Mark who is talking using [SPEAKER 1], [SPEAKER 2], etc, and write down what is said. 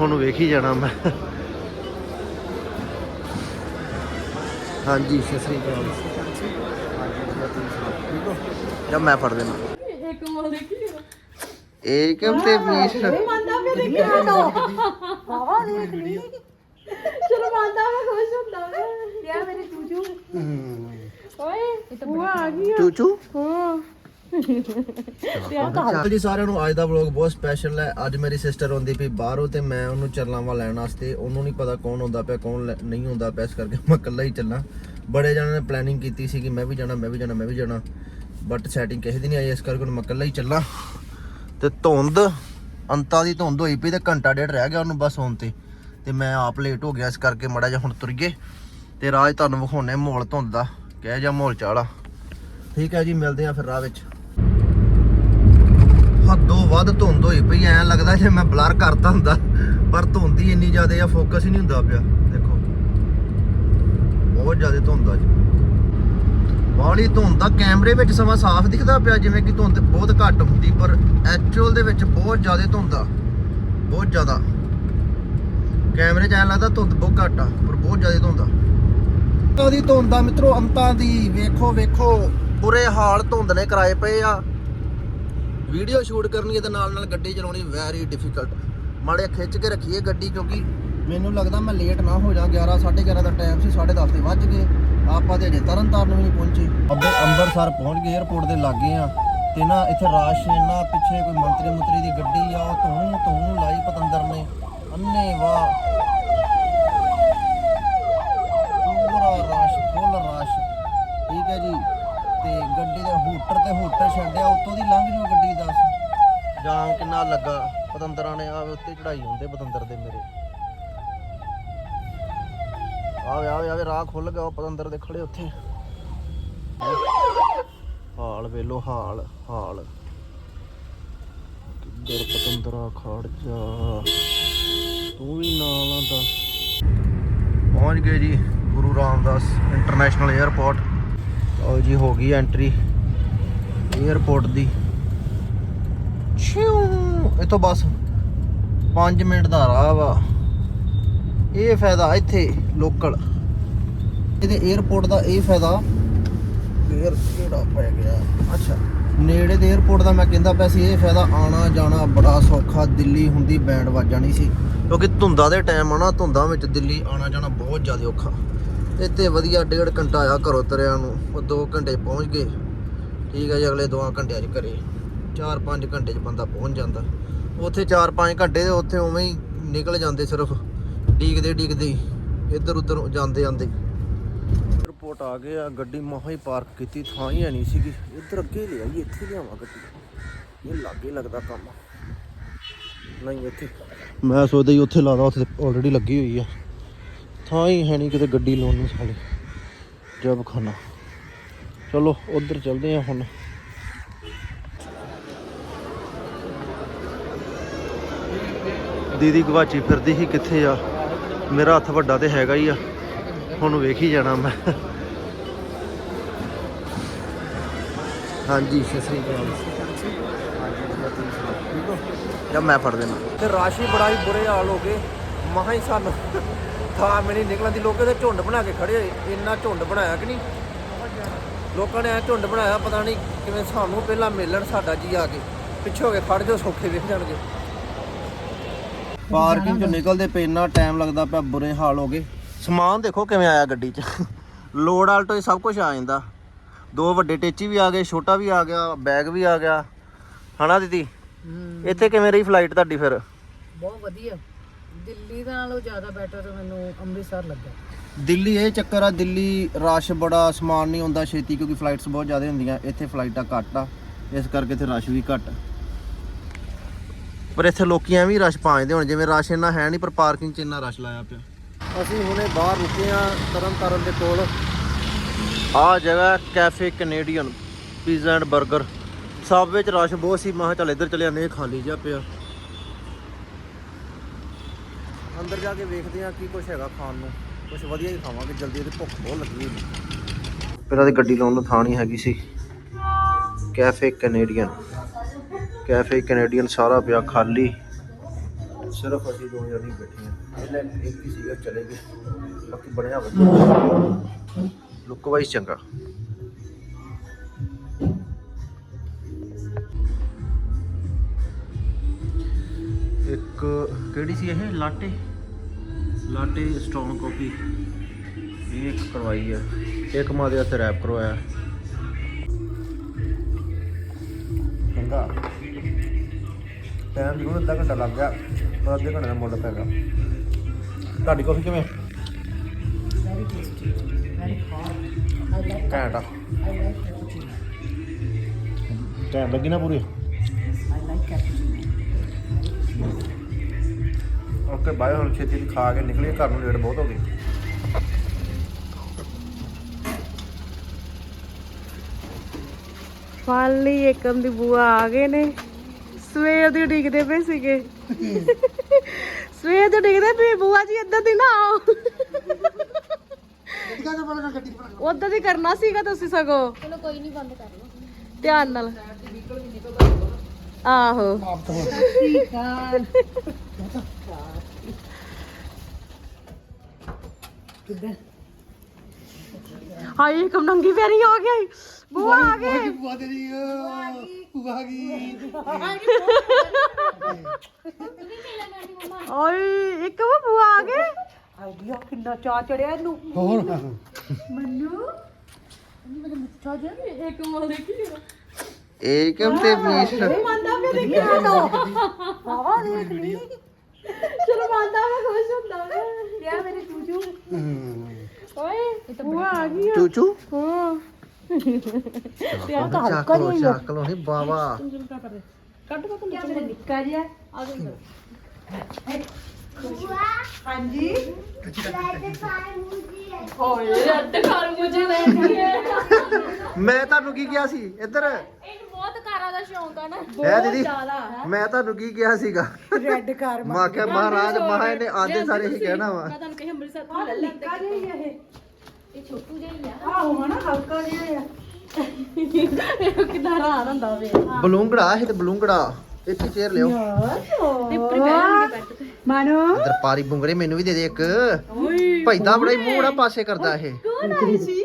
[SPEAKER 1] ਹੁਣ ਵੇਖ ਹੀ ਜਾਣਾ ਮੈਂ। ਹਾਂਜੀ ਸਤਿ ਸ੍ਰੀ ਅਕਾਲ। ਜਾਂ ਮੈਂ ਫੜ ਦੇਣਾ।
[SPEAKER 2] ਇੱਕ ਮੋਲ ਦੇਖੀ
[SPEAKER 1] ਇਹ ਕਿਉਂ ਤੇ ਪੀਸ
[SPEAKER 2] ਮੰਨਦਾ ਚਲੋ ਮੈਂ ਖੁਸ਼ ਹੁੰਦਾ ਵੇ ਯਾਰ ਮੇਰੀ ਚੂਚੂ? ਓਏ ਬੁਆ ਆ ਗਈ
[SPEAKER 1] ਚੂਚੂ?
[SPEAKER 2] ਹਾਂ।
[SPEAKER 1] ਚਲ ਜੀ ਸਾਰਿਆਂ ਨੂੰ ਅੱਜ ਦਾ ਵਲੌਗ ਬਹੁਤ ਸਪੈਸ਼ਲ ਹੈ। ਅੱਜ ਮੇਰੀ ਸਿਸਟਰ ਆਉਂਦੀ ਪਈ ਬਾਹਰੋਂ ਤੇ ਮੈਂ ਉਹਨੂੰ ਚੱਲਾਂਵਾ ਲੈਣ ਵਾਸਤੇ। ਉਹਨੂੰ ਨਹੀਂ ਪਤਾ ਕੌਣ ਹੁੰਦਾ ਪਿਆ, ਕੌਣ ਲੈ- ਨਹੀਂ ਹੁੰਦਾ ਪਿਆ, ਇਸ ਕਰਕੇ ਮੈਂ ਇਕੱਲਾ ਹੀ ਚੱਲਾਂ। ਬੜੇ ਜਣਾਂ ਨੇ ਪਲੈਨਿੰਗ ਕੀਤੀ ਸੀ ਕਿ ਮੈਂ ਵੀ ਜਾਣਾ, ਮੈਂ ਵੀ ਜਾਣਾ, ਮੈਂ ਵੀ ਜਾਣਾ। ਬਟ ਸੈਟਿੰਗ ਕਿਸੇ ਦੀ ਨਹੀਂ ਆਈ, ਇਸ ਕਰਕੇ ਹੁਣ ਮੈਂ ਇਕੱਲਾ ਹੀ ਚੱਲਾਂ। ਤੇ ਧੁੰਦ, ਅੰਤਾਂ ਦੀ ਧੁੰਦ ਹੋਈ ਪਈ ਤੇ ਘੰਟਾ ਡੇਢ ਰਹਿ ਗਿਆ ਉਹਨੂੰ ਬਸ ਆਉਣ ਤੇ। ਤੇ ਮੈਂ ਆਪ ਲੇਟ ਹੋ ਗਿਆ, ਇਸ ਕਰਕੇ ਮੜਾ ਜਿਹਾ ਹੁਣ ਤੁਰੀਏ। ਤੇ ਰਾਜ ਤੁਹਾਨੂੰ ਵਿਖਾਉਣੇ ਮਾਹੌਲ ਧੁੰਦ ਦਾ। ਕਹਿ ਜਾ ਮਾਹੌਲ ਚਾਲਾ। ਠੀਕ ਹੈ ਜੀ, ਮਿਲਦੇ ਆ ਫਿਰ ਰਾਹ ਵਿੱਚ। ਹੱਦੋਂ ਵੱਧ ਧੁੰਦ ਹੋਈ ਪਈ, ਐਂ ਲੱਗਦਾ ਜੇ ਮੈਂ ਬਲਰ ਕਰਤਾ ਹੁੰਦਾ। ਪਰ ਧੁੰਦ ਹੀ ਇੰਨੀ ਜ਼ਿਆਦਾ ਆ ਫੋਕਸ ਹੀ ਨਹੀਂ ਹੁੰਦਾ ਪਿਆ। ਦੇਖੋ, ਬਹੁਤ ਜ਼ਿਆਦਾ ਧੁੰਦ ਅੱਜ। ਬਾਹਲੀ ਧੁੰਦ ਆ, ਕੈਮਰੇ ਵਿੱਚ ਸਮਾਂ ਸਾਫ਼ ਦਿਖਦਾ ਪਿਆ, ਜਿਵੇਂ ਕਿ ਧੁੰਦ ਬਹੁਤ ਘੱਟ ਹੁੰਦੀ, ਪਰ ਐਕਚੁਅਲ ਦੇ ਵਿੱਚ ਬਹੁਤ ਜ਼ਿਆਦਾ ਧੁੰਦ ਆ। ਬਹੁਤ ਜ਼ਿਆਦਾ। ਕੈਮਰੇ 'ਚ ਐਂ ਲੱਗਦਾ ਧੁੰਦ ਬਹੁਤ ਘੱਟ ਆ, ਪਰ ਬਹੁਤ ਜ਼ਿਆਦਾ ਧੁੰਦ ਆ। ਉਹਦੀ ਧੁੰਦ ਆ ਮਿੱਤਰੋ, ਅੰਤਾਂ ਦੀ। ਵੇਖੋ ਵੇਖੋ। ਬੁਰੇ ਹਾਲ ਧੁੰਦ ਨੇ ਕਰਾਏ ਪਏ ਆ। ਵੀਡੀਓ ਸ਼ੂਟ ਕਰਨੀ ਹੈ ਤੇ ਨਾਲ ਨਾਲ ਗੱਡੀ ਚਲਾਉਣੀ ਵੈਰੀ ਡਿਫਿਕਲਟ ਮਾੜੇ ਖਿੱਚ ਕੇ ਰੱਖੀਏ ਗੱਡੀ ਕਿਉਂਕਿ ਮੈਨੂੰ ਲੱਗਦਾ ਮੈਂ ਲੇਟ ਨਾ ਹੋ ਜਾ 11 11:30 ਦਾ ਟਾਈਮ ਸੀ 10:30 ਤੇ ਵੱਜ ਗਏ। ਆਪਾਂ ਤੇ ਅਜੇ ਤਰਨ ਤਾਰਨ ਵੀ ਨਹੀਂ ਪਹੁੰਚੇ। ਅੱਬੇ ਅੰਮ੍ਰਿਤਸਰ ਪਹੁੰਚ ਗਏ 에어ਪੋਰਟ ਦੇ ਲਾਗੇ ਆ। ਤੇ ਨਾ ਇੱਥੇ ਰਾਸ਼ ਇੰਨਾ ਪਿੱਛੇ ਕੋਈ ਮੰਤਰੀ ਮੰਤਰੀ ਦੀ ਗੱਡੀ ਆ, ਉਹ ਤੂੰ ਤੂੰ ਲਾਈ ਪਤੰਦਰ ਨੇ। ਅੰਨੇ ਵਾਹ। ਪੂਰਾ ਰਸ਼ ਫੁੱਲ ਰਸ਼। ਠੀਕ ਹੈ ਜੀ। ਤੇ ਗੱਡੀ ਦੇ ਹੂਟਰ ਤੇ ਹੂਟਰ ਛੱਡਿਆ, ਉੱਤੋਂ ਦੀ ਲੰਘ ਜੂ ਗੱਡੀ ਦੱਸ ਜਾਮ ਕਿੰਨਾ ਲੱਗਾ, ਪਤੰਦਰਾਂ ਨੇ ਆਵੇ ਉੱਤੇ ਚੜਾਈ ਹੁੰਦੇ ਪਤੰਦਰ ਦੇ ਮੇਰੇ। ਆਵੇ ਆਵੇ ਆਵੇ ਰਾਹ ਖੁੱਲ ਗਿਆ ਉਹ ਪਤੰਦਰ ਦੇ ਖੜੇ ਉੱਥੇ। ਹਾਲ ਵੇਲੋ ਹਾਲ ਹਾਲ। ਕਿੱਧਰ ਪਤੰਦਰਾ ਖੜ ਜਾ। ਤੂੰ ਵੀ ਨਾਲ ਆ ਪਹੁੰਚ ਗਏ ਜੀ ਗੁਰੂ ਰਾਮਦਾਸ ਇੰਟਰਨੈਸ਼ਨਲ 에ਅਰਪੋਰਟ ਲਓ ਜੀ, ਹੋ ਗਈ ਐਂਟਰੀ ਏਅਰਪੋਰਟ ਦੀ। ਛਿਉ ਇਤੋਂ ਬਸ 5 ਮਿੰਟ ਦਾ ਰਾਹ ਵਾ। ਇਹ ਫਾਇਦਾ ਇੱਥੇ ਲੋਕਲ ਇਹਦੇ ਏਅਰਪੋਰਟ ਦਾ ਇਹ ਫਾਇਦਾ ਏਅਰ ਕਿਹੜਾ ਪੈ ਗਿਆ? ਅੱਛਾ, ਨੇੜੇ ਦੇ 에어ਪੋਰਟ ਦਾ ਮੈਂ ਕਹਿੰਦਾ ਪਿਆ ਸੀ, ਇਹ ਫਾਇਦਾ ਆਣਾ ਜਾਣਾ ਬੜਾ ਸੌਖਾ, ਦਿੱਲੀ ਹੁੰਦੀ ਬੈਂਡ ਵੱਜ ਸੀ। ਕਿਉਂਕਿ ਧੁੰਦਾ ਦੇ ਟਾਈਮ ਆ ਨਾ, ਧੁੰਦਾ ਵਿੱਚ ਦਿੱਲੀ ਆਣਾ ਜਾਣਾ ਬਹੁਤ ਜ਼ਿਆਦਾ ਔਖਾ। ਇੱਥੇ ਵਧੀਆ ਡੇਢ ਘੰਟਾ ਆਇਆ ਘਰੋਂ ਤਰਿਆਂ ਨੂੰ ਉਹ 2 ਘੰਟੇ ਪਹੁੰਚ ਗਏ। ਠੀਕ ਹੈ ਜੀ ਅਗਲੇ 2 ਘੰਟਿਆਂ 'ਚ ਘਰੇ। 4-5 ਘੰਟੇ 'ਚ ਬੰਦਾ ਪਹੁੰਚ ਜਾਂਦਾ। ਉੱਥੇ 4-5 ਘੰਟੇ ਦੇ ਉੱਥੇ ਉਵੇਂ ਹੀ ਨਿਕਲ ਜਾਂਦੇ ਸਿਰਫ। ਡੀਕਦੇ ਡੀਕਦੇ ਇੱਧਰ ਉੱਧਰ ਜਾਂਦੇ ਜਾਂਦੇ। ਰਿਪੋਰਟ ਆ ਗਏ ਆ ਗੱਡੀ ਮਹਾ ਹੀ ਪਾਰਕ ਕੀਤੀ ਥਾਂ ਹੀ ਹੈ ਨਹੀਂ ਸੀਗੀ। ਇੱਧਰ ਅੱਗੇ ਲੈ ਆਈ ਇੱਥੇ ਲਿਆਵਾਂ ਗੱਡੀ। ਇਹ ਲਾਗੇ ਲੱਗਦਾ ਕੰਮ। ਨਹੀਂ ਇੱਥੇ। ਮੈਂ ਸੋਚਦਾ ਹੀ ਉੱਥੇ ਲਾਦਾ ਉੱਥੇ ਆਲਰੇਡੀ ਲੱਗੀ ਹੋਈ ਆ। ਥਾਂ ਹੀ ਹੈ ਨਹੀਂ ਕਿਤੇ ਗੱਡੀ ਲਾਉਣ ਨੂੰ ਸਾਲੇ। ਜਬ ਖਾਨਾ। ਚਲੋ, ਉਧਰ ਚੱਲਦੇ ਆ ਹੁਣ। ਦੀਦੀ ਗਵਾਚੀ ਫਿਰਦੀ ਸੀ ਕਿੱਥੇ ਆ? ਮੇਰਾ ਹੱਥ ਵੱਡਾ ਤੇ ਹੈਗਾ ਹੀ ਆ। ਹੁਣ ਵੇਖੀ ਜਾਣਾ ਮੈਂ। ਹਾਂਜੀ, ਸਤਿ ਸ੍ਰੀ ਅਕਾਲ। ਜਾਂ ਮੈਂ ਫੜ ਦੇਣਾ। ਤੇ ਰਾਸ਼ੀ ਬੜਾ ਹੀ ਬੁਰੇ ਹਾਲ ਹੋ ਗਏ। ਮਹਾ ਹੀ ਸਾਨੂੰ। ਥਾਂ ਮੇਰੀ ਨਿਕਲਣ ਦੀ। ਲੋਕਾਂ ਦੇ ਝੁੰਡ ਬਣਾ ਕੇ ਖੜੇ ਹੋਏ। ਇੰਨਾ ਝੁੰਡ ਬਣਾਇਆ ਕਿ ਨਹੀਂ? ਲੋਕਾਂ ਨੇ ਐ ਝੁੰਡ ਬਣਾਇਆ ਪਤਾ ਨਹੀਂ ਕਿਵੇਂ ਸਾਨੂੰ ਪਹਿਲਾਂ ਮਿਲਣ ਸਾਡਾ ਜੀ ਆ ਕੇ। ਪਿੱਛੇ ਹੋ ਕੇ ਖੜ ਜਾਓ ਸੌਖੇ ਵੇਖ ਜਾਣਗੇ। ਪਾਰਕਿੰਗ ਚੋਂ ਨਿਕਲਦੇ ਪਏ ਇੰਨਾ ਟਾਈਮ ਲੱਗਦਾ ਪਿਆ ਬੁਰੇ ਹਾਲ ਹੋ ਗਏ। ਸਮਾਨ ਦੇਖੋ ਕਿਵੇਂ ਆਇਆ ਗੱਡੀ 'ਚ। ਲੋਡ ਆਲਟੋ ਹੀ ਸਭ ਕੁਝ ਆ ਜਾਂਦਾ। ਦੋ ਵੱਡੇ ਟੇਚੀ ਵੀ ਆ ਗਏ ਛੋਟਾ ਵੀ ਆ ਗਿਆ ਬੈਗ ਵੀ ਆ ਗਿਆ। ਹਨਾ ਦੀਦੀ? ਇੱਥੇ ਕਿਵੇਂ ਰਹੀ ਫਲਾਈਟ ਤੁਹਾਡੀ ਫਿਰ?
[SPEAKER 2] ਬਹੁਤ ਵਧੀਆ। ਦਿੱਲੀ ਦੇ ਨਾਲੋਂ ਜ਼ਿਆਦਾ ਬੈਟਰ ਮੈਨੂੰ ਅੰਮ੍ਰਿਤਸਰ ਲੱਗਾ
[SPEAKER 1] ਦਿੱਲੀ ਇਹ ਚੱਕਰ ਆ ਦਿੱਲੀ ਰਸ਼ ਬੜਾ ਸਮਾਨ ਨਹੀਂ ਹੁੰਦਾ ਛੇਤੀ ਕਿਉਂਕਿ ਫਲਾਈਟਸ ਬਹੁਤ ਜ਼ਿਆਦਾ ਹੁੰਦੀਆਂ ਇੱਥੇ ਫਲਾਈਟਾਂ ਘੱਟ ਆ ਇਸ ਕਰਕੇ ਇੱਥੇ ਰਸ਼ ਵੀ ਘੱਟ। ਪਰ ਇੱਥੇ ਲੋਕੀ ਐਵੇਂ ਹੀ ਰਸ਼ ਪਾਉਂਦੇ ਹੁਣ ਜਿਵੇਂ ਰਸ਼ ਇੰਨਾ ਹੈ ਨਹੀਂ ਪਰ ਪਾਰਕਿੰਗ 'ਚ ਇੰਨਾ ਰਸ਼ ਲਾਇਆ ਪਿਆ। ਅਸੀਂ ਹੁਣੇ ਬਾਹਰ ਰੁਕੇ ਆ ਤਰਨ ਤਾਰਨ ਦੇ ਕੋਲ। ਆ ਜਗ੍ਹਾ ਕੈਫੇ ਕੈਨੇਡੀਅਨ ਪੀਜ਼ਾ ਐਂਡ 버ਗਰ ਸਭ ਵਿੱਚ ਰਸ਼ ਬਹੁਤ ਸੀ ਮੈਂ ਕਿਹਾ ਚੱਲ ਇੱਧਰ ਚਲੇ ਜਾਂਦੇ ਹਾਂ, ਇਹ ਖਾਲੀ ਜਿਹਾ ਪਿਆ। ਅੰਦਰ ਜਾ ਕੇ ਵੇਖਦੇ ਆ ਕੀ ਕੁਝ ਹੈਗਾ ਖਾਣ ਨੂੰ। ਕੁਝ ਵਧੀਆ ਹੀ ਖਾਵਾਂਗੇ ਜਲਦੀ ਇਹਦੀ ਭੁੱਖ ਬਹੁਤ ਲੱਗੀ ਹੋਈ। ਪਹਿਲਾਂ ਤੇ ਗੱਡੀ ਲਾਉਣ ਨੂੰ ਥਾਂ ਨਹੀਂ ਹੈਗੀ ਸੀ। Cafe Canadian. ਕੈਫੇ ਕੈਨੇਡੀਅਨ ਸਾਰਾ ਪਿਆ ਖਾਲੀ। ਸਿਰਫ ਅਸੀਂ ਦੋ ਜਣੇ ਬੈਠੇ ਆ ਇਹਨੇ ਇੱਕ ਹੀ ਸੀਗਾ ਚਲੇ ਗਏ। ਬਾਕੀ ਬਣਿਆ ਵਧੀਆ। ਲੁੱਕ ਵਾਈਜ਼ ਚੰਗਾ। ਇੱਕ ਕਿਹੜੀ ਸੀ ਇਹ? ਲਾਟੇ? ਲਾਟੇ ਸਟ੍ਰੋਂਗ ਕਾਫੀ ਇਹ ਇੱਕ ਕਰਵਾਈ ਹੈ ਇੱਕ ਮਾਂ ਦੇ ਵਾਸਤੇ ਰੈਪ ਕਰਵਾਇਆ। ਚੰਗਾ। ਟਾਈਮ ਜ਼ਰੂਰ ਅੱਧਾ ਘੰਟਾ ਲੱਗ ਗਿਆ ਪਰ ਅੱਧੇ ਘੰਟੇ ਦਾ ਮੁੱਲ ਪੈ ਗਿਆ ਤੁਹਾਡੀ ਕਾਫੀ ਕਿਵੇਂ? ਘੈਂਟ ਆ. ਘੈਂਟ ਲੱਗੀ ਨਾ ਪੂਰੀ?
[SPEAKER 2] I like cappuccino.
[SPEAKER 1] Okay bye ਹੁਣ ਛੇਤੀ ਖਾ ਕੇ ਨਿਕਲੀਏ ਘਰ ਨੂੰ ਲੇਟ ਬਹੁਤ ਹੋ ਗਈ।
[SPEAKER 3] ਫਾਈਨਲੀ ਏਕਮ ਦੀ ਬੂਆ ਆ ਗਏ ਨੇ। ਸਵੇਰ ਦੀ ਉਡੀਕਦੇ ਪਏ ਸੀਗੇ। ਸਵੇਰ ਦੀ ਉਡੀਕਦੇ ਪਏ ਬੂਆ ਜੀ ਇੱਦਾਂ ਦੀ ਨਾ ਆਓ। ਉਦਾਂ ਦੀ ਕਰਨਾ ਸੀਗਾ ਤੁਸੀਂ ਸਗੋ।
[SPEAKER 2] ਚਲੋ ਕੋਈ ਨਹੀਂ ਬੰਦ ਕਰ ਲਓ।
[SPEAKER 3] ਧਿਆਨ ਨਾਲ। ਆਹੋ।
[SPEAKER 2] ਠੀਕ ਆ ਕਿੱਦਾਂ
[SPEAKER 3] ਹਾਏ ਏਕਮ ਨੰਗੀ ਪੈਰੀ ਆ ਗਈ। ਬੂਆ ਆ ਗਏ। ਓਏ ਏਕਮ ਬੂਆ ਆ ਗਏ
[SPEAKER 2] ਆਈਡੀਆ ਕਿੰਨਾ ਚਾਹ ਚੜਿਆ ਇਹਨੂੰ। ਹੋਰ। ਮੰਨੂ ਮੈਨੂੰ ਮੁੱਛਾ ਦੇ ਇੱਕ ਮੋਲ ਦੇਖੀ
[SPEAKER 1] ਏਕਮ ਤੇ ਮੀਸ਼
[SPEAKER 2] ਮੰਨਦਾ ਵੀ ਦੇਖੀ ਤੋ ਬਾਵਾ ਦੇਖ ਲਈ।
[SPEAKER 3] ਚਲੋ ਮੰਨਦਾ ਮੈਂ ਖੁਸ਼ ਹੁੰਦਾ ਵਾ।
[SPEAKER 2] ਯਾ ਮੇਰੇ ਚੂਚੂ
[SPEAKER 3] ਓਏ ਬੂਆ ਆ ਗਈ ਆ।
[SPEAKER 1] ਚੂਚੂ
[SPEAKER 3] ਹਾਂ
[SPEAKER 1] ਚੱਕ ਲੋ ਚੱਕ ਲੋ ਨਹੀਂ ਬਾਵਾ
[SPEAKER 3] ਕੱਟ ਪਾ
[SPEAKER 2] ਯਾ ਮੇਰੇ ਨਿੱਕਾ ਜਿਹਾ
[SPEAKER 3] ਆ ਜਾ
[SPEAKER 2] ਹਾਂਜੀ
[SPEAKER 3] ਓਏ ਰੱਟ ਕਰ ਮੁਝੇ ਲੈ ਕੇ
[SPEAKER 1] ਮੈਂ ਤੁਹਾਨੂੰ ਕੀ ਕਿਹਾ ਸੀ ਇੱਧਰ
[SPEAKER 3] ਇਹਨੂੰ ਬਹੁਤ ਕਾਰਾਂ ਦਾ ਸ਼ੌਂਕ ਆ ਨਾ
[SPEAKER 1] ਹੈ ਦੀਦੀ?
[SPEAKER 3] ਜ਼ਿਆਦਾ
[SPEAKER 1] ਮੈਂ ਤੁਹਾਨੂੰ ਕੀ ਕਿਹਾ ਸੀਗਾ?
[SPEAKER 2] ਰੈੱਡ ਕਾਰ
[SPEAKER 1] ਮੈਂ ਕਿਹਾ ਮਹਾਰਾਜ ਮਹਾ ਨੇ ਆਦੇ ਸਾਰੇ ਹੀ ਕਹਿਣਾ ਵਾ।
[SPEAKER 3] ਮੈਂ ਤੁਹਾਨੂੰ ਕਹੀ ਅੰਮ੍ਰਿਤਸਰ ਤੋਂ ਲੈ ਲੈ
[SPEAKER 2] ਨਿੱਕਾ ਜਿਹਾ ਹੀ ਆ ਇਹ।
[SPEAKER 3] ਇਹ ਛੋਟੂ ਜਿਹਾ ਹੀ ਆ।
[SPEAKER 2] ਆਹੋ ਹਨਾ ਹਲਕਾ ਜਿਹਾ ਆ।
[SPEAKER 3] ਇਹ ਕਿਦਾਂ ਰਾਹ ਹੁੰਦਾ ਵੇ।
[SPEAKER 1] ਬਲੂੰਗੜਾ ਇਹ ਤੇ ਬਲੂੰਗੜਾ। ਇੱਥੇ ਚੇਅਰ ਲਿਓ।
[SPEAKER 2] ਮਾਨੋ।
[SPEAKER 1] ਇੱਧਰ ਪਾਰੀ ਬੁੰਗਰੇ ਮੈਨੂੰ ਵੀ ਦੇ ਦੇ ਇੱਕ। ਭੈਦਾ ਬੜਾ ਹੀ ਮੂੰਹ ਬੜਾ ਪਾਸੇ ਕਰਦਾ ਇਹ।
[SPEAKER 3] ਕੌਣ ਆਈ ਸੀ।